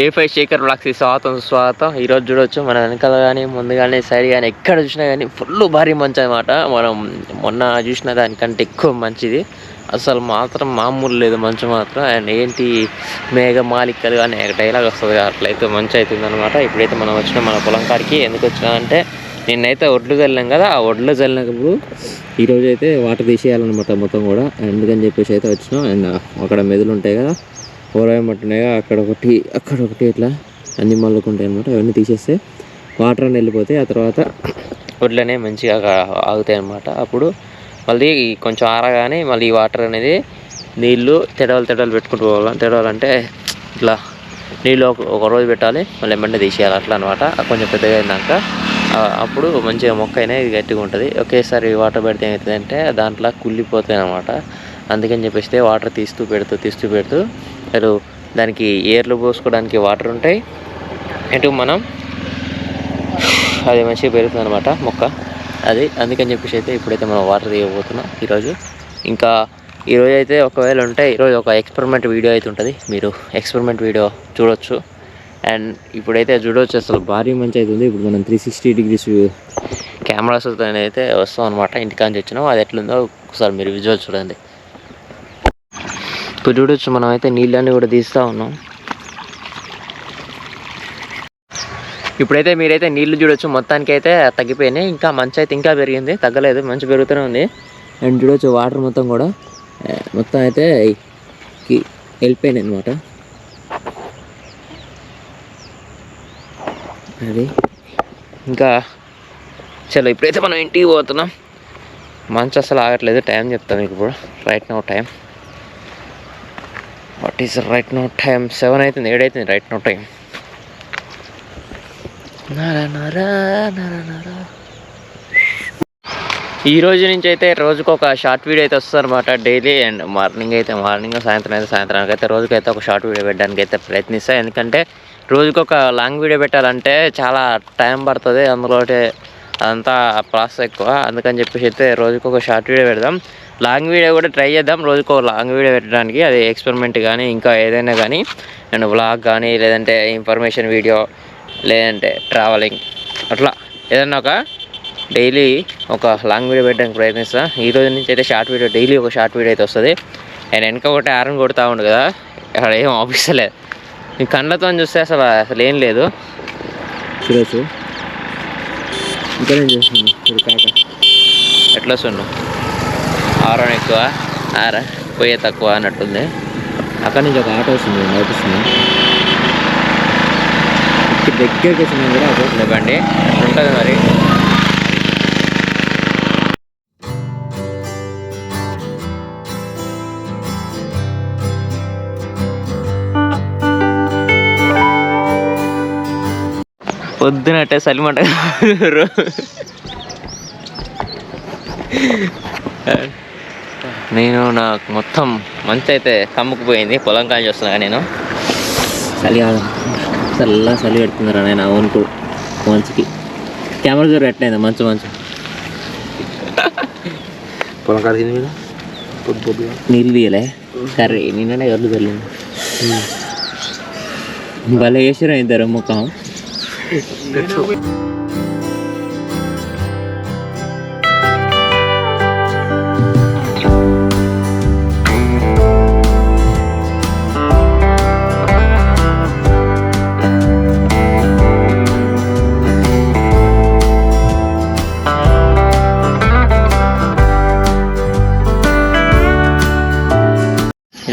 ఏ five Shekhar బ్లాక్స్కి స్వాగతం స్వాగతం ఈరోజు చూడొచ్చు మన వెనకాల కానీ ముందు కానీ సైడ్ కానీ ఎక్కడ చూసినా కానీ ఫుల్ భారీ మంచి అనమాట మనం మొన్న చూసిన దానికంటే ఎక్కువ మంచిది. అసలు మాత్రం మామూలు లేదు మంచు మాత్రం. అండ్ ఏంటి మేఘ మాలికలు కానీ డైలాగ్ వస్తుంది అట్లయితే మంచి అవుతుంది అనమాట ఇప్పుడైతే మనం వచ్చిన మన పొలం కాడికి ఎందుకు వచ్చినా అంటే నిన్నైతే ఒడ్లు చల్లాం కదా ఆ ఒడ్లు చల్లినప్పుడు ఈరోజు అయితే వాటర్ తీసేయాలన్నమాట మొత్తం కూడా. ఎందుకని చెప్పేసి అయితే వచ్చినాం. అండ్ అక్కడ మెదులు ఉంటాయి కదా ఊరవేయమంటున్నాయి అక్కడ ఒకటి అక్కడ ఒకటి ఇట్లా అన్ని మళ్ళుకు ఉంటాయి అనమాట అవన్నీ తీసేస్తే వాటర్ అని వెళ్ళిపోతే ఆ తర్వాత వడ్లనే మంచిగా ఆగుతాయి అనమాట అప్పుడు మళ్ళీ కొంచెం ఆరగానే మళ్ళీ ఈ వాటర్ అనేది నీళ్ళు తెడవలు తెడవలు పెట్టుకుంటూ పోవాలి. తెడవలంటే ఇట్లా నీళ్ళు ఒక ఒక రోజు పెట్టాలి. మళ్ళీ వెంటనే తీసేయాలి. అట్లా అనమాట కొంచెం పెద్దగా అయినాక అప్పుడు మంచిగా మొక్క అనేది గట్టిగా ఉంటుంది. ఒకేసారి వాటర్ పెడితే ఏమవుతుందంటే దాంట్లో కుళ్ళిపోతాయి అనమాట అందుకని చెప్పేస్తే వాటర్ తీస్తూ పెడుతూ తీస్తూ పెడుతూ అసలు దానికి ఏర్లు పోసుకోవడానికి వాటర్ ఉంటాయి. ఇటు మనం అది మంచిగా పెరుగుతుంది అనమాట మొక్క. అది అందుకని చెప్పేసి అయితే ఇప్పుడైతే మనం వాటర్ తీయబోతున్నాం ఈరోజు. ఇంకా ఈరోజు అయితే ఒకవేళ ఉంటే ఈరోజు ఒక ఎక్స్పెరిమెంట్ వీడియో అయితే ఉంటుంది. మీరు ఎక్స్పెరిమెంట్ వీడియో చూడొచ్చు. అండ్ ఇప్పుడైతే చూడొచ్చు అసలు భారీ మంచి అవుతుంది ఇప్పుడు మనం త్రీ సిక్స్టీ డిగ్రీస్ కెమెరాస్ అయితే వస్తాం అనమాట ఇంటికాంచి వచ్చినాం. అది ఎట్లుందో ఒకసారి మీరు విజువల్ చూడండి. ఇప్పుడు చూడొచ్చు మనం అయితే నీళ్ళన్నీ కూడా తీస్తూ ఉన్నాం. ఇప్పుడైతే మీరైతే నీళ్ళు చూడొచ్చు మొత్తానికి అయితే తగ్గిపోయినాయి ఇంకా మంచి అయితే ఇంకా పెరిగింది తగ్గలేదు మంచి పెరుగుతూనే ఉంది. అండ్ చూడొచ్చు వాటర్ మొత్తం కూడా మొత్తం అయితే వెళ్ళిపోయినాయి అనమాట అది ఇంకా చలో ఇప్పుడైతే మనం ఇంటికి పోతున్నాం. మంచి అసలు ఆగట్లేదు టైం చెప్తాను మీకు ఇప్పుడు right now time what is right now time seven అవుతుంది ఏడైతుంది రైట్ నో టైం ఈ రోజు నుంచి అయితే రోజుకు ఒక షార్ట్ వీడియో అయితే వస్తుంది అనమాట డైలీ అండ్ మార్నింగ్ అయితే మార్నింగ్ సాయంత్రం అయితే సాయంత్రానికి అయితే రోజుకైతే ఒక షార్ట్ వీడియో పెట్టడానికి అయితే ప్రయత్నిస్తాను ఎందుకంటే రోజుకు ఒక లాంగ్ వీడియో పెట్టాలంటే చాలా టైం పడుతుంది. అందులో అదంతా ప్రాసెస్ ఎక్కువ. అందుకని చెప్పేసి అయితే రోజుకు ఒక షార్ట్ వీడియో పెడదాం. లాంగ్ వీడియో కూడా ట్రై చేద్దాం. రోజుకు లాంగ్ వీడియో పెట్టడానికి. అది ఎక్స్పెరిమెంట్ కానీ ఇంకా ఏదైనా కానీ అండ్ వ్లాగ్ కానీ లేదంటే ఇన్ఫర్మేషన్ వీడియో లేదంటే ట్రావెలింగ్ అట్లా ఏదన్నా ఒక డైలీ ఒక లాంగ్ వీడియో పెట్టడానికి ప్రయత్నిస్తా. ఈ రోజు నుంచి అయితే షార్ట్ వీడియో డైలీ ఒక షార్ట్ వీడియో అయితే వస్తుంది. అండ్ వెనక ఒకటి ఆరన్ కొడతా ఉండు కదా అక్కడ ఏం ఆఫీసలేదు నీ కళ్ళతో చూస్తే అసలు అసలు ఏం లేదు. చూడొచ్చు ఇంకా నేను చేస్తున్నాను ఎట్లా వస్తుండు ఆరం ఎక్కువ ఆర పోయే తక్కువ అన్నట్టుంది. అక్కడ నుంచి ఒక ఆటో వస్తుంది నడిపిస్తుంది. ఇక్కడ దగ్గరికి వచ్చింది కూడా అదే బండి ఉంటుంది మరి. పొద్దునట్టే సలిమంట నేను నాకు మొత్తం మంచి అయితే కమ్ముకుపోయింది పొలం కాని చూస్తున్నా నేను. చలి కాదు. చల్ల చలి పెడుతుందిరా నేను అవును మంచుకి. కెమెరా చూడ ఎట్లయింది మంచు మంచు. పొలం కాడికి మీద నీళ్ళు తీయలే. కర్రీ నిన్ననే ఎవరు తెలియదు. భలే వేసారు ఇద్దరు ముఖం.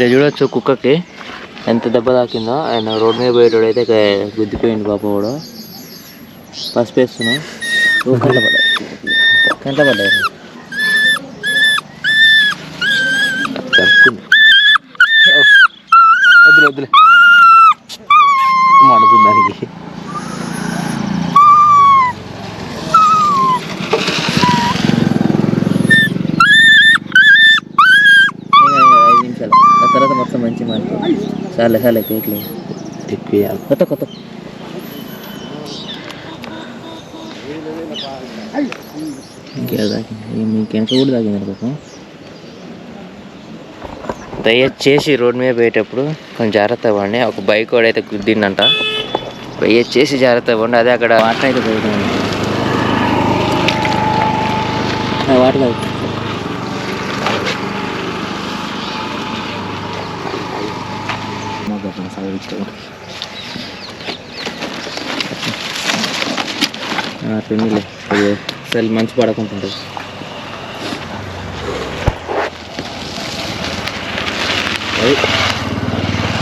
ఇలా చూడొచ్చు కుక్కకి ఎంత దెబ్బ తాకిందో ఆయన రోడ్ మీద పోయేటోడు అయితే గుద్దిపోయింది పాప కూడా పసుపు వేస్తున్నా కంట పడ్డాయి కంట పడ్డాయి వద్దులే వద్దులే. మడుతుంది దానికి ఐదు నిమిషాలు ఆ తర్వాత మొత్తం మంచి మాట చాలే చాలే కేక్లే కొత్త కొత్త వెనక కూడా తాకింది అనుకో దయచేసి రోడ్ మీద పోయేటప్పుడు కొంచెం జాగ్రత్త పడండి. ఒక బైక్ కూడా అయితే గుద్దిందంట దయచేసి జాగ్రత్త పడండి. అదే అక్కడ వాటర్ అయితే పోయింది. వాటర్ తాగు. ఆ, అసలు మంచి పడకుంటుంటుంది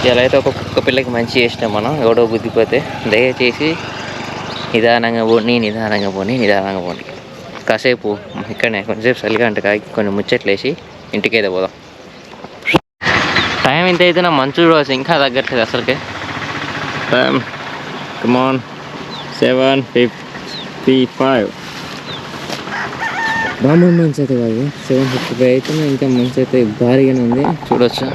అది అయితే ఒక కుక్క పిల్లకి మంచి చేసినాం మనం. ఎవడో బుద్ధిపోతే దయచేసి నిదానంగా పోని నిదానంగా పోని నిదానంగా పోని కాసేపు ఇక్కడనే కొంచెంసేపు చలిగా అంటే కాకి కొన్ని ముచ్చట్లేసి ఇంటికైతే పోదాం. ఇంత అయితే నా మంచు రోజు ఇంకా తగ్గట్లేదు అసలుకే. కమాన్ సెవెన్ ఫిఫ్టీ ఫైవ్ బాగా మంచి అయితే కాదు. సెవెన్ ఫిఫ్టీ ఫైవ్ అయితే ఇంకా మంచి అయితే భారీగానే ఉంది. చూడొచ్చు.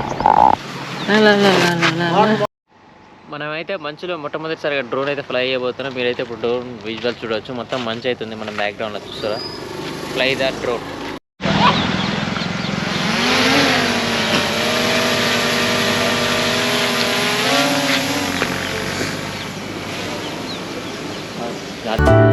మనమైతే మంచులో మొట్టమొదటిసారిగా డ్రోన్ అయితే ఫ్లై చేయబోతున్నాం మీరైతే ఇప్పుడు డ్రోన్ విజువల్ చూడవచ్చు మొత్తం మంచి అవుతుంది మనం బ్యాక్గ్రౌండ్లో చూస్తారా? ఫ్లై దట్ డ్రోన్ ఇప్పుడు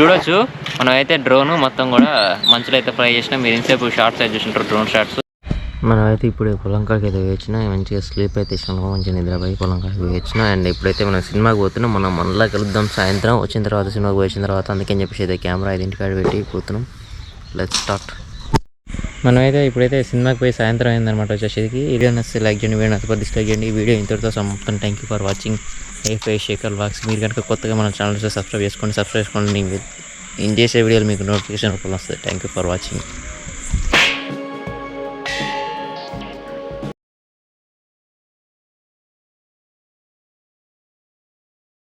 చూడొచ్చు. మనం అయితే డ్రోన్ మొత్తం కూడా మంచులో అయితే ఫ్రై చేసినాం మీరు ఇంతసేపు షార్ట్స్ అయితే చూసింటారు డ్రోన్ షార్ట్స్ మనం అయితే ఇప్పుడు పొలం కాడికి అయితే వేయించిన మంచిగా స్లీప్ అయితే ఇచ్చినాము మంచిగా నిద్రపోయి పొలం కాడికి వేయించిన అండ్ ఇప్పుడైతే మనం సినిమాకి పోతున్నాం మనం మనలా కలుద్దాం సాయంత్రం. వచ్చిన తర్వాత సినిమాకి పోయిన తర్వాత అందుకని చెప్పేసి అయితే కెమెరా అయితే ఇంటికాడ పెట్టి పోతున్నాం. లెట్ స్టార్ట్ మనమైతే ఇప్పుడైతే సినిమాకి పోయి సాయంత్రం అయిందనమాట వచ్చేసరికి వీడియో నచ్చితే లైక్ చేయండి వీడియో నచ్చితే డిస్లైక్ చేయండి. ఈ వీడియో ఇంతటితో సమాప్తం. Thank you for watching A ఫై శేఖర్ వాక్స్ మీరు కనుక కొత్తగా మన ఛానల్ సబ్స్క్రైబ్ చేసుకోండి సబ్స్క్రైబ్ చేసుకోండి. నేను చేసే వీడియోలు మీకు నోటిఫికేషన్ రూపంలో వస్తుంది థ్యాంక్ యూ ఫర్ వాచింగ్